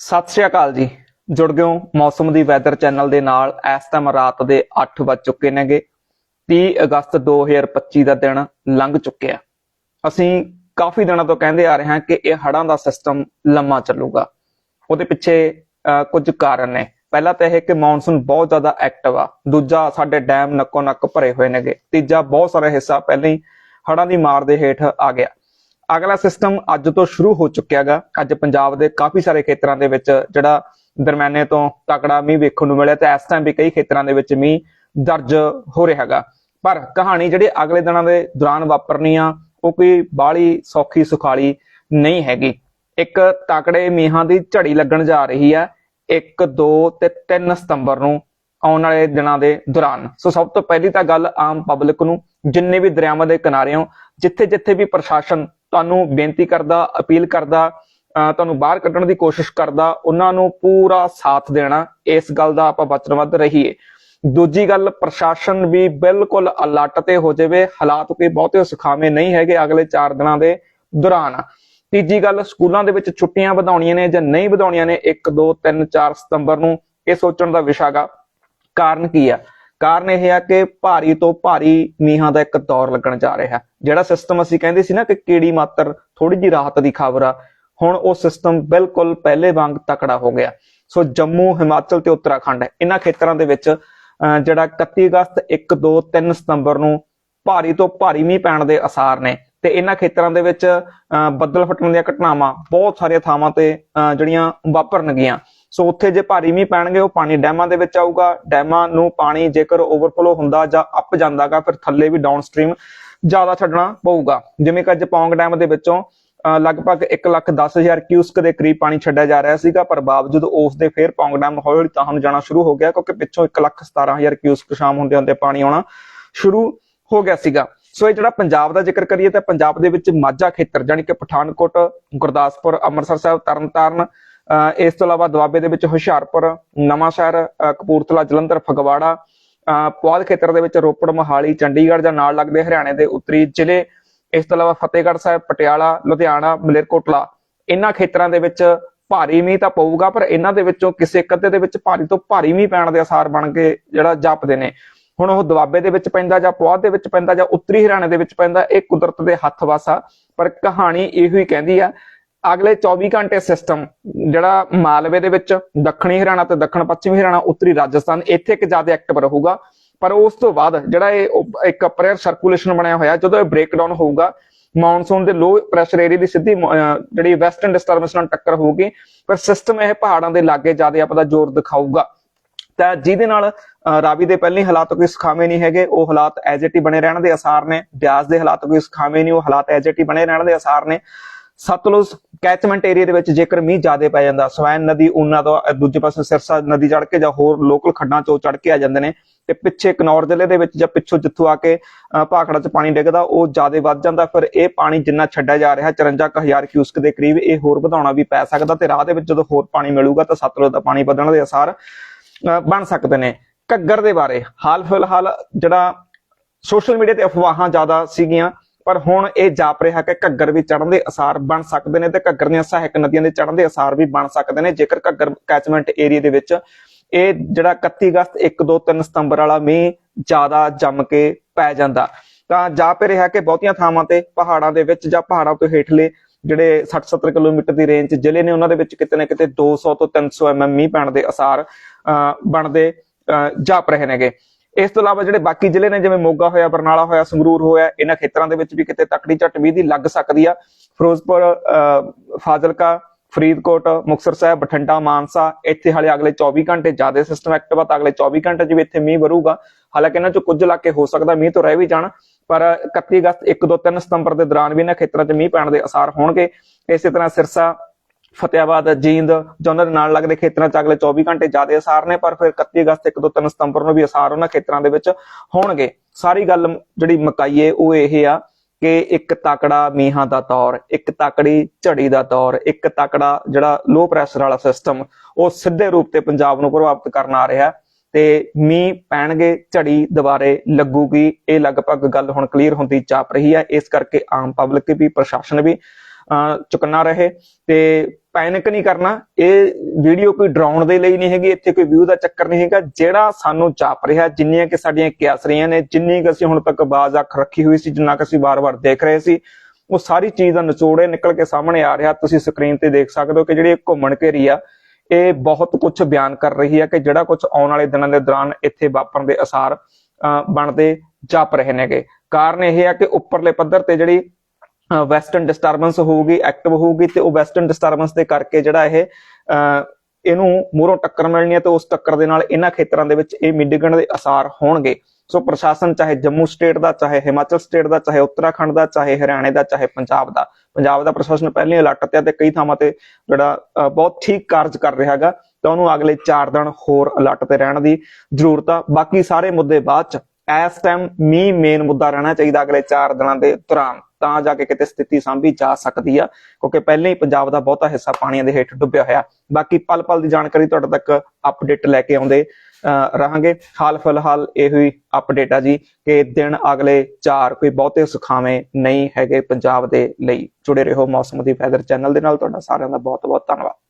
ਸਤਿ ਸ਼੍ਰੀ ਅਕਾਲ ਜੀ। ਜੁੜ ਗਏ ਹੋ ਮੌਸਮ ਦੀ ਵੈਦਰ ਚੈਨਲ ਦੇ ਨਾਲ। ਇਸ ਟਾਈਮ ਰਾਤ ਦੇ 8 ਵੱਜ ਚੁੱਕੇ ਨੇਗੇ। 30 ਅਗਸਤ 2025 ਦਾ ਦਿਨ ਲੰਘ ਚੁੱਕਿਆ। ਅਸੀਂ ਕਾਫੀ ਦਿਨਾਂ ਤੋਂ ਕਹਿੰਦੇ ਆ ਰਹੇ ਹਾਂ ਕਿ ਇਹ ਹੜ੍ਹਾਂ ਦਾ ਸਿਸਟਮ ਲੰਮਾ ਚੱਲੂਗਾ। ਉਹਦੇ ਪਿੱਛੇ ਅਹ, ਕੁਝ ਕਾਰਨ ਨੇ। ਪਹਿਲਾ ਤਾਂ ਇਹ ਕਿ ਮੌਨਸੂਨ ਬਹੁਤ ਜ਼ਿਆਦਾ ਐਕਟਿਵ ਆ। ਦੂਜਾ ਸਾਡੇ ਡੈਮ ਨੱਕੋ ਨੱਕ ਭਰੇ ਹੋਏ ਨੇਗੇ। ਤੀਜਾ ਬਹੁਤ ਸਾਰਾ ਹਿੱਸਾ ਪਹਿਲਾਂ ਹੀ ਹੜ੍ਹਾਂ ਦੀ ਮਾਰ ਦੇ ਹੇਠ ਆ ਗਿਆ। ਅਗਲਾ ਸਿਸਟਮ ਅੱਜ ਤੋਂ ਸ਼ੁਰੂ ਹੋ ਚੁੱਕਿਆਗਾ ਅੱਜ ਪੰਜਾਬ ਦੇ ਕਾਫੀ ਸਾਰੇ ਖੇਤਰਾਂ ਦੇ ਵਿੱਚ ਜਿਹੜਾ ਦਰਮਿਆਨੇ ਤੋਂ ਤਕੜਾ ਮੀਂਹ ਵੇਖਣ ਨੂੰ ਮਿਲਿਆ ਤੇ ਇਸ ਟਾਈਮ ਵੀ ਕਈ ਖੇਤਰਾਂ ਦੇ ਵਿੱਚ ਮੀਂਹ ਦਰਜ ਹੋ ਰਿਹਾ ਹੈਗਾ ਪਰ ਕਹਾਣੀ ਜਿਹੜੀ ਅਗਲੇ ਦਿਨਾਂ ਦੇ ਦੌਰਾਨ ਵਾਪਰਨੀ ਆ, ਉਹ ਕੋਈ ਬਾਹਲੀ ਸੌਖੀ ਸੁਖਾਲੀ ਨਹੀਂ ਹੈਗੀ। ਇੱਕ ਤਕੜੇ ਮੀਂਹਾਂ ਦੀ ਝੜੀ ਲੱਗਣ ਜਾ ਰਹੀ ਹੈ 1 2 ਤੇ 3 ਸਤੰਬਰ ਨੂੰ ਆਉਣ ਵਾਲੇ ਦਿਨਾਂ ਦੇ ਦੌਰਾਨ। ਸੋ ਸਭ ਤੋਂ ਪਹਿਲੀ ਤਾਂ ਗੱਲ ਆਮ ਪਬਲਿਕ ਨੂੰ, ਜਿੰਨੇ ਵੀ ਦਰਿਆਵਾਂ ਦੇ ਕਿਨਾਰੇ ਹੋ ਜਿੱਥੇ ਜਿੱਥੇ ਵੀ ਪ੍ਰਸ਼ਾਸਨ ਤੁਹਾਨੂੰ ਬੇਨਤੀ ਕਰਦਾ, ਅਪੀਲ ਕਰਦਾ, ਅਹ ਤੁਹਾਨੂੰ ਬਾਹਰ ਕੱਢਣ ਦੀ ਕੋਸ਼ਿਸ਼ ਕਰਦਾ, ਉਹਨਾਂ ਨੂੰ ਪੂਰਾ ਸਾਥ ਦੇਣਾ, ਇਸ ਗੱਲ ਦਾ ਆਪਾਂ ਵਚਨਬੱਧ ਰਹੀਏ। ਦੂਜੀ ਗੱਲ, ਪ੍ਰਸ਼ਾਸਨ ਵੀ ਬਿਲਕੁਲ ਅਲਰਟ ਤੇ ਹੋ ਜਾਵੇ, ਹਾਲਾਤ ਕੋਈ ਬਹੁਤੇ ਸੁਖਾਵੇਂ ਨਹੀਂ ਹੈਗੇ ਅਗਲੇ 4 ਦਿਨਾਂ ਦੇ ਦੌਰਾਨ। ਤੀਜੀ ਗੱਲ, ਸਕੂਲਾਂ ਦੇ ਵਿੱਚ ਛੁੱਟੀਆਂ ਵਧਾਉਣੀਆਂ ਨੇ ਜਾਂ ਨਹੀਂ ਵਧਾਉਣੀਆਂ ਨੇ 1 2 3 4 ਸਤੰਬਰ ਨੂੰ ਇਹ ਸੋਚਣ ਦਾ ਵਿਸ਼ਾ ਗਾ। ਕਾਰਨ ਕੀ ਆ? ਕਾਰਨ ਇਹ ਆ ਕਿ ਭਾਰੀ ਤੋਂ ਭਾਰੀ ਮੀਂਹਾਂ ਦਾ ਇੱਕ ਦੌਰ ਲੱਗਣ ਜਾ ਰਿਹਾ। ਹੈ ਜਿਹੜਾ ਸਿਸਟਮ ਅਸੀਂ ਕਹਿੰਦੇ ਸੀ ਨਾ ਕਿ ਕੀੜੀ ਮਾਤਰ ਥੋੜੀ ਜੀ ਰਾਹਤ ਦੀ ਖਬਰ ਆ ਹੁਣ ਉਹ ਸਿਸਟਮ ਬਿਲਕੁਲ ਪਹਿਲੇ ਵਾਂਗ ਤਕੜਾ ਹੋ ਗਿਆ। ਸੋ ਜੰਮੂ ਹਿਮਾਚਲ ਤੇ ਉੱਤਰਾਖੰਡ ਇਹਨਾਂ ਖੇਤਰਾਂ ਦੇ ਵਿੱਚ ਅਹ, ਜਿਹੜਾ 31 ਅਗਸਤ 1 2 3 ਸਤੰਬਰ ਨੂੰ ਭਾਰੀ ਤੋਂ ਭਾਰੀ ਮੀਂਹ ਪੈਣ ਦੇ ਅਸਾਰ ਨੇ ਤੇ ਇਹਨਾਂ ਖੇਤਰਾਂ ਦੇ ਵਿੱਚ ਅਹ, ਬੱਦਲ ਫਟਣ ਦੀਆਂ ਘਟਨਾਵਾਂ ਬਹੁਤ ਸਾਰੀਆਂ ਥਾਵਾਂ ਤੇ ਅਹ, ਜਿਹੜੀਆਂ ਵਾਪਰਨਗੀਆਂ ਸੋ ਉੱਥੇ ਜੇ ਭਾਰੀ ਮੀਂਹ ਪੈਣਗੇ, ਉਹ ਪਾਣੀ ਡੈਮਾਂ ਦੇ ਵਿੱਚ ਆਊਗਾ। ਡੈਮਾਂ ਨੂੰ ਪਾਣੀ ਜੇਕਰ ਓਵਰਫਲੋ ਹੁੰਦਾ ਜਾਂ ਅਪ ਜਾਂਦਾਗਾ, ਫਿਰ ਥੱਲੇ ਵੀ ਡਾਊਨਸਟ੍ਰੀਮ ਜ਼ਿਆਦਾ ਛੱਡਣਾ ਪਊਗਾ। ਜਿਵੇਂ ਕਿ ਅੱਜ ਪੌਂਗ ਡੈਮ ਦੇ ਵਿੱਚੋਂ ਲਗਭਗ 110000 ਕਿਊਸਕ ਦੇ ਕਰੀਬ ਪਾਣੀ ਛੱਡਿਆ ਜਾ ਰਿਹਾ ਸੀਗਾ, ਪਰ ਬਾਵਜੂਦ ਉਸ ਦੇ ਫਿਰ ਪੌਂਗ ਡੈਮ ਹੌਲੀ ਹੌਲੀ ਤਾਂ ਨੂੰ ਜਾਣਾ ਸ਼ੁਰੂ ਹੋ ਗਿਆ, ਕਿਉਂਕਿ ਪਿੱਛੋਂ 117000 ਕਿਊਸਕ ਸ਼ਾਮ ਹੁੰਦੇ ਹੁੰਦੇ ਪਾਣੀ ਆਉਣਾ ਸ਼ੁਰੂ ਹੋ ਗਿਆ ਸੀਗਾ। ਸੋ ਇਹ ਜਿਹੜਾ ਪੰਜਾਬ ਦਾ ਜ਼ਿਕਰ ਕਰੀਏ ਤਾਂ ਪੰਜਾਬ ਦੇ ਵਿੱਚ ਮਾਝਾ ਖੇਤਰ ਜਾਨੀ ਕਿ ਪਠਾਨਕੋਟ, ਗੁਰਦਾਸਪੁਰ, ਅੰਮ੍ਰਿਤਸਰ ਸਾਹਿਬ, ਤਰਨਤਾਰਨ ਇਸ ਤੋਂ ਇਲਾਵਾ ਦੁਆਬੇ ਦੇ ਵਿੱਚ ਹੁਸ਼ਿਆਰਪੁਰ ਨਵਾਂ ਸ਼ਹਿਰ ਕਪੂਰਥਲਾ, ਜਲੰਧਰ, ਫਗਵਾੜਾ, ਅਹ ਪੁਆਧ ਖੇਤਰ ਦੇ ਵਿੱਚ ਰੋਪੜ, ਮੋਹਾਲੀ, ਚੰਡੀਗੜ੍ਹ ਜਾਂ ਨਾਲ ਲੱਗਦੇ ਹਰਿਆਣੇ ਦੇ ਉੱਤਰੀ ਜ਼ਿਲ੍ਹੇ। ਇਸ ਤੋਂ ਇਲਾਵਾ ਫਤਿਹਗੜ੍ਹ ਸਾਹਿਬ, ਪਟਿਆਲਾ, ਲੁਧਿਆਣਾ ਮਲੇਰਕੋਟਲਾ ਇਹਨਾਂ ਖੇਤਰਾਂ ਦੇ ਵਿੱਚ ਭਾਰੀ ਮੀਂਹ ਤਾਂ ਪਊਗਾ, ਪਰ ਇਹਨਾਂ ਦੇ ਵਿੱਚੋਂ ਕਿਸੇ ਇੱਕ ਅੱਧੇ ਦੇ ਵਿੱਚ ਭਾਰੀ ਤੋਂ ਭਾਰੀ ਮੀਂਹ ਪੈਣ ਦੇ ਅਸਾਰ ਬਣ ਕੇ ਜਿਹੜਾ ਜਾਪਦੇ ਨੇ। ਹੁਣ ਉਹ ਦੁਆਬੇ ਦੇ ਵਿੱਚ ਪੈਂਦਾ ਜਾਂ ਪੁਆਧ ਦੇ ਵਿੱਚ ਪੈਂਦਾ ਜਾਂ ਉੱਤਰੀ ਹਰਿਆਣੇ ਦੇ ਵਿੱਚ ਪੈਂਦਾ, ਇਹ ਕੁਦਰਤ ਦੇ ਹੱਥ ਵਸ ਆ ਪਰ ਕਹਾਣੀ ਇਹੋ ਹੀ ਕਹਿੰਦੀ ਆ ਅਗਲੇ 24 ਘੰਟੇ ਸਿਸਟਮ ਜਿਹੜਾ ਮਾਲਵੇ ਦੇ ਵਿੱਚ ਦੱਖਣੀ ਹਰਿਆਣਾ ਤੇ ਦੱਖਣ ਪੱਛਮੀ ਹਰਿਆਣਾ ਉੱਤਰੀ ਰਾਜਸਥਾਨ ਇੱਥੇ ਇੱਕ ਜ਼ਿਆਦਾ ਐਕਟਿਵ ਰਹੂਗਾ। ਪਰ ਉਸ ਤੋਂ ਬਾਅਦ ਜਿਹੜਾ ਇਹ ਇੱਕ ਪ੍ਰੇਅਰ ਸਰਕੂਲੇਸ਼ਨ ਬਣਿਆ ਹੋਇਆ, ਜਦੋਂ ਇਹ ਬ੍ਰੇਕਡਾਊਨ ਹੋਊਗਾ ਮੌਨਸੂਨ ਦੇ ਲੋ ਪ੍ਰੈਸ਼ਰ ਏਰੀਆ ਦੀ ਸਿੱਧੀ ਜਿਹੜੀ ਵੈਸਟਰਨ ਡਿਸਟਰਬੈਂਸ ਨਾਲ ਟੱਕਰ ਹੋਊਗੀ, ਪਰ ਸਿਸਟਮ ਇਹ ਪਹਾੜਾਂ ਦੇ ਲਾਗੇ ਜ਼ਿਆਦਾ ਆਪਦਾ ਜ਼ੋਰ ਦਿਖਾਊਗਾ। ਤਾਂ ਜਿਹਦੇ ਨਾਲ ਰਾਵੀ ਦੇ ਪਹਿਲੇ ਹਾਲਾਤ ਕੋਈ ਸੁਖਾਵੇਂ ਨਹੀਂ ਹੈਗੇ, ਉਹ ਹਾਲਾਤ ਐਜ਼ ਇਟ ਹੀ ਬਣੇ ਰਹਿਣ ਦੇ ਅਸਾਰ ਨੇ। ਬਿਆਸ ਦੇ ਹਾਲਾਤ ਕੋਈ ਸੁਖਾਵੇਂ ਨਹੀਂ, ਉਹ ਹਾਲਾਤ ਐਜ਼ ਇਟ ਹੀ ਬਣੇ ਰਹਿਣ ਦੇ ਅਸਾਰ ਨੇ। ਸਤਲੁਜ ਕੈਚਮੈਂਟ ਏਰੀਆ ਦੇ ਵਿੱਚ ਜੇਕਰ ਮੀਂਹ ਜ਼ਿਆਦਾ ਪੈ ਜਾਂਦਾ ਸਵੈਨ ਨਦੀ ਉਹਨਾਂ ਤੋਂ ਦੂਜੇ ਪਾਸੇ ਸਿਰਸਾ ਨਦੀ ਚੜ ਕੇ ਜਾਂ ਹੋਰ ਲੋਕਲ ਖੱਡਾਂ ਚੋਂ ਚੜ ਕੇ ਆ ਜਾਂਦੇ ਨੇ ਤੇ ਪਿੱਛੇ ਕਨੌਰ ਜ਼ਿਲ੍ਹੇ ਦੇ ਵਿੱਚ ਜਾਂ ਪਿੱਛੋਂ ਜਿੱਥੋਂ ਆ ਕੇ ਅਹ, ਭਾਖੜਾ 'ਚ ਪਾਣੀ ਡਿੱਗਦਾ ਉਹ ਜ਼ਿਆਦਾ ਵੱਧ ਜਾਂਦਾ ਫਿਰ ਇਹ ਪਾਣੀ ਜਿੰਨਾ ਛੱਡਿਆ ਜਾ ਰਿਹਾ 54000 ਕਿਊਸਕ ਦੇ ਕਰੀਬ ਇਹ ਹੋਰ ਵਧਾਉਣਾ ਵੀ ਪੈ ਸਕਦਾ ਤੇ ਰਾਹ ਦੇ ਵਿੱਚ ਜਦੋਂ ਹੋਰ ਪਾਣੀ ਮਿਲੂਗਾ ਤਾਂ ਸਤਲੁਜ ਦਾ ਪਾਣੀ ਵਧਣ ਦੇ ਅਸਾਰ ਅਹ, ਬਣ ਸਕਦੇ ਨੇ। ਘੱਗਰ ਦੇ ਬਾਰੇ ਹਾਲ ਫਿਲਹਾਲ ਜਿਹੜਾ ਸੋਸ਼ਲ ਮੀਡੀਆ ਤੇ ਅਫਵਾਹਾਂ ਜ਼ਿਆਦਾ ਸੀਗੀਆਂ ਪਰ ਹੁਣ ਇਹ ਜਾਪ ਰਿਹਾ ਕਿ ਘੱਗਰ ਵੀ ਚੜਨ ਦੇ ਅਸਾਰ ਬਣ ਸਕਦੇ ਨੇ ਤੇ ਘੱਗਰ ਦੀਆਂ ਸਹਾਇਕ ਨਦੀਆਂ ਦੇ ਚੜਨ ਦੇ ਅਸਾਰ ਵੀ ਬਣ ਸਕਦੇ ਨੇ। ਜੇਕਰ ਘੱਗਰ ਕੈਚਮੈਂਟ ਏਰੀਆ ਦੇ ਵਿੱਚ ਇਹ ਜਿਹੜਾ 31 ਅਗਸਤ 1 2 3 ਸਤੰਬਰ ਵਾਲਾ ਮੀਂਹ ਜ਼ਿਆਦਾ ਜੰਮ ਕੇ ਪੈ ਜਾਂਦਾ। ਤਾਂ ਜਾਪ ਇਹ ਰਿਹਾ ਕਿ ਬਹੁਤੀਆਂ ਥਾਵਾਂ ਤੇ ਪਹਾੜਾਂ ਦੇ ਵਿੱਚ ਜਾਂ ਪਹਾੜਾਂ ਤੋਂ ਹੇਠਲੇ ਜਿਹੜੇ 60 70 ਕਿਲੋਮੀਟਰ ਦੀ ਰੇਂਜ ਜ਼ਿਲ੍ਹੇ ਨੇ ਉਹਨਾਂ ਦੇ ਵਿੱਚ ਕਿਤੇ ਨਾ ਕਿਤੇ 200 ਤੋਂ 300 mm ਮੀਂਹ ਪੈਣ ਦੇ ਅਸਾਰ ਅਹ, ਬਣਦੇ ਅਹ, ਜਾਪ ਰਹੇ ਨੇਗੇ। ਇਸ ਤੋਂ ਇਲਾਵਾ ਜਿਹੜੇ ਬਾਕੀ ਜ਼ਿਲ੍ਹੇ ਨੇ ਜਿਵੇਂ ਮੋਗਾ ਹੋਇਆ ਬਰਨਾਲਾ ਹੋਇਆ ਸੰਗਰੂਰ ਹੋਇਆ ਇਹਨਾਂ ਖੇਤਰਾਂ ਦੇ ਵਿੱਚ ਵੀ ਕਿਤੇ ਤਕੜੀ ਝੱਟ ਵੀ ਦੀ ਲੱਗ ਸਕਦੀ ਆ। ਫਿਰੋਜ਼ਪੁਰ ਅਹ, ਫਾਜ਼ਿਲਕਾ ਫਰੀਦਕੋਟ ਮੁਕਤਸਰ ਸਾਹਿਬ ਬਠਿੰਡਾ ਮਾਨਸਾ ਇੱਥੇ ਹਾਲੇ ਅਗਲੇ 24 ਘੰਟੇ ਜ਼ਿਆਦਾ ਸਿਸਟਮ ਐਕਟਿਵ ਆ ਤਾਂ ਅਗਲੇ 24 ਘੰਟੇ 'ਚ ਵੀ ਇੱਥੇ ਮੀਂਹ ਵਰੂਗਾ। ਹਾਲਾਂਕਿ ਇਹਨਾਂ 'ਚ ਕੁਝ ਇਲਾਕੇ ਹੋ ਸਕਦਾ ਮੀਂਹ ਤੋਂ ਰਹਿ ਵੀ ਜਾਣ ਪਰ 31 ਅਗਸਤ 1 2 3 ਸਤੰਬਰ ਦੇ ਦੌਰਾਨ ਵੀ ਇਹਨਾਂ ਖੇਤਰਾਂ 'ਚ ਮੀਂਹ ਪੈਣ ਦੇ ਅਸਾਰ ਹੋਣਗੇ। ਇਸੇ ਤਰ੍ਹਾਂ ਸਿਰਸਾ ਫਤਿਆਬਾਦ, ਜੀਂਦ, ਜਾਂ ਉਹਨਾਂ ਦੇ ਨਾਲ ਲੱਗਦੇ ਖੇਤਰਾਂ 'ਚ ਅਗਲੇ 24 ਘੰਟੇ ਜ਼ਿਆਦਾ ਅਸਾਰ ਨੇ, ਪਰ ਫਿਰ 31 ਅਗਸਤ 1 2 3 ਸਤੰਬਰ ਨੂੰ ਵੀ ਅਸਾਰ ਉਹਨਾਂ ਖੇਤਰਾਂ ਦੇ ਵਿੱਚ ਹੋਣਗੇ। ਸਾਰੀ ਗੱਲ ਜਿਹੜੀ ਮਕਾਈਏ ਉਹ ਇਹ ਆ ਕਿ ਇੱਕ ਤਕੜਾ ਮੀਂਹਾਂ ਦਾ ਦੌਰ, ਇੱਕ ਤਕੜੀ ਝੜੀ ਦਾ ਤੌਰ ਇੱਕ ਤਕੜਾ ਜਿਹੜਾ ਲੋ ਪ੍ਰੈਸ਼ਰ ਵਾਲਾ ਸਿਸਟਮ ਉਹ ਸਿੱਧੇ ਰੂਪ ਤੇ ਪੰਜਾਬ ਨੂੰ ਪ੍ਰਭਾਵਿਤ ਕਰਨ ਆ ਰਿਹਾ। ਤੇ ਮੀਂਹ ਪੈਣਗੇ, ਝੜੀ ਦੁਬਾਰੇ ਲੱਗੂਗੀ, ਇਹ ਲਗਭਗ ਗੱਲ ਹੁਣ ਕਲੀਅਰ ਹੁੰਦੀ ਚਾਪ ਰਹੀ ਹੈ ਇਸ ਕਰਕੇ ਆਮ ਪਬਲਿਕ ਵੀ, ਪ੍ਰਸ਼ਾਸਨ ਵੀ, ਅਹ ਚੁਕੰਨਾ ਰਹੇ ਤੇ ਪੈਨਿਕ ਨਹੀਂ ਕਰਨਾ। ਇਹ ਵੀਡੀਓ ਕੋਈ ਡਰਾਉਣ ਦੇ ਲਈ ਨਹੀਂ ਹੈਗੀ ਇੱਥੇ ਕੋਈ ਵਿਊ ਦਾ ਚੱਕਰ ਨਹੀਂ ਹੈਗਾ। ਜਿਹੜਾ ਸਾਨੂੰ ਚਾਪ ਰਿਹਾ ਜਿੰਨੀਆਂ ਕਿ ਸਾਡੀਆਂ ਕਿਆਸਰੀਆਂ ਨੇ ਜਿੰਨੀ ਕਿ ਅਸੀਂ ਹੁਣ ਤੱਕ ਬਾਜ਼ ਅੱਖ ਰੱਖੀ ਹੋਈ ਸੀ ਜਿੰਨਾ ਕਿ ਅਸੀਂ ਵਾਰ-ਵਾਰ ਦੇਖ ਰਹੇ ਸੀ ਉਹ ਸਾਰੀ ਚੀਜ਼ ਦਾ ਨਿਚੋੜ ਨਿਕਲ ਕੇ ਸਾਹਮਣੇ ਆ ਰਿਹਾ। ਤੁਸੀਂ ਸਕਰੀਨ ਤੇ ਦੇਖ ਸਕਦੇ ਹੋ ਕਿ ਜਿਹੜੀ ਘੁੰਮਣ ਘੇਰੀ ਆ ਇਹ ਬਹੁਤ ਕੁਝ ਬਿਆਨ ਕਰ ਰਹੀ ਹੈ ਕਿ ਜਿਹੜਾ ਕੁਝ ਆਉਣ ਵਾਲੇ ਦਿਨਾਂ ਦੇ ਦੌਰਾਨ ਇੱਥੇ ਵਾਪਰਨ ਦੇ ਅਸਾਰ ਅਹ, ਬਣਦੇ ਜਾਪ ਰਹੇ ਨੇਗੇ। ਕਾਰਨ ਇਹ ਹੈ ਕਿ ਉੱਪਰਲੇ ਪੱਧਰ ਤੇ ਜਿਹੜੀ ਵੈਸਟਰਨ ਡਿਸਟਰਬੈਂਸ ਹੋਊਗੀ ਐਕਟਿਵ ਹੋਊਗੀ ਤੇ ਉਹ ਵੈਸਟਰਨ ਡਿਸਟਰਬੈਂਸ ਦੇ ਕਰਕੇ ਜਿਹੜਾ ਇਹ ਇਹਨੂੰ ਮੂਹਰੋਂ ਟੱਕਰ ਮਿਲਣੀ ਹੈ ਤੇ ਉਸ ਟੱਕਰ ਦੇ ਨਾਲ ਇਹਨਾਂ ਖੇਤਰਾਂ ਦੇ ਵਿੱਚ ਇਹ ਮਿਡਗਣ ਦੇ ਅਸਾਰ ਹੋਣਗੇ। ਸੋ ਪ੍ਰਸ਼ਾਸਨ ਚਾਹੇ ਜੰਮੂ ਸਟੇਟ ਦਾ, ਚਾਹੇ ਹਿਮਾਚਲ ਸਟੇਟ ਦਾ, ਚਾਹੇ ਉੱਤਰਾਖੰਡ ਦਾ, ਚਾਹੇ ਹਰਿਆਣੇ ਦਾ, ਚਾਹੇ ਪੰਜਾਬ ਦਾ। ਪੰਜਾਬ ਦਾ ਪ੍ਰਸ਼ਾਸਨ ਪਹਿਲਾਂ ਹੀ ਅਲਰਟ ਤੇ ਆ ਤੇ ਕਈ ਥਾਵਾਂ ਤੇ ਜਿਹੜਾ ਬਹੁਤ ਠੀਕ ਕਾਰਜ ਕਰ ਰਿਹਾ ਹੈਗਾ, ਤਾਂ ਉਹਨੂੰ ਅਗਲੇ 4 ਦਿਨ ਹੋਰ ਅਲਰਟ ਤੇ ਰਹਿਣ ਦੀ ਜ਼ਰੂਰਤ ਆ। ਬਾਕੀ ਸਾਰੇ ਮੁੱਦੇ ਬਾਅਦ ਚ ਇਸ ਟਾਈਮ ਮੀਂਹ ਮੇਨ ਮੁੱਦਾ ਰਹਿਣਾ ਚਾਹੀਦਾ ਅਗਲੇ 4 ਦਿਨਾਂ ਦੇ ਦੌਰਾਨ, ਤਾਂ ਜਾ ਕੇ ਕਿਤੇ ਸਥਿਤੀ ਸਾਂਭੀ ਜਾ ਸਕਦੀ ਆ, ਕਿਉਂਕਿ ਪਹਿਲਾਂ ਹੀ ਪੰਜਾਬ ਦਾ ਬਹੁਤਾ ਹਿੱਸਾ ਪਾਣੀਆਂ ਦੇ ਹੇਠ ਡੁੱਬਿਆ ਹੋਇਆ। ਬਾਕੀ ਪਲ ਪਲ ਦੀ ਜਾਣਕਾਰੀ ਤੁਹਾਡੇ ਤੱਕ ਅਪਡੇਟ ਲੈ ਕੇ ਆਉਂਦੇ ਅਹ ਰਹਾਂਗੇ। ਹਾਲ ਫਿਲਹਾਲ ਇਹ ਹੀ ਅਪਡੇਟ ਆ ਜੀ, ਕਿ ਦਿਨ ਅਗਲੇ 4 ਕੋਈ ਬਹੁਤੇ ਸੁਖਾਵੇਂ ਨਹੀਂ ਹੈਗੇ ਪੰਜਾਬ ਦੇ ਲਈ। ਜੁੜੇ ਰਹੋ ਮੌਸਮ ਦੀ ਵੈਦਰ ਚੈਨਲ ਦੇ ਨਾਲ। ਤੁਹਾਡਾ ਸਾਰਿਆਂ ਦਾ ਬਹੁਤ ਬਹੁਤ ਧੰਨਵਾਦ।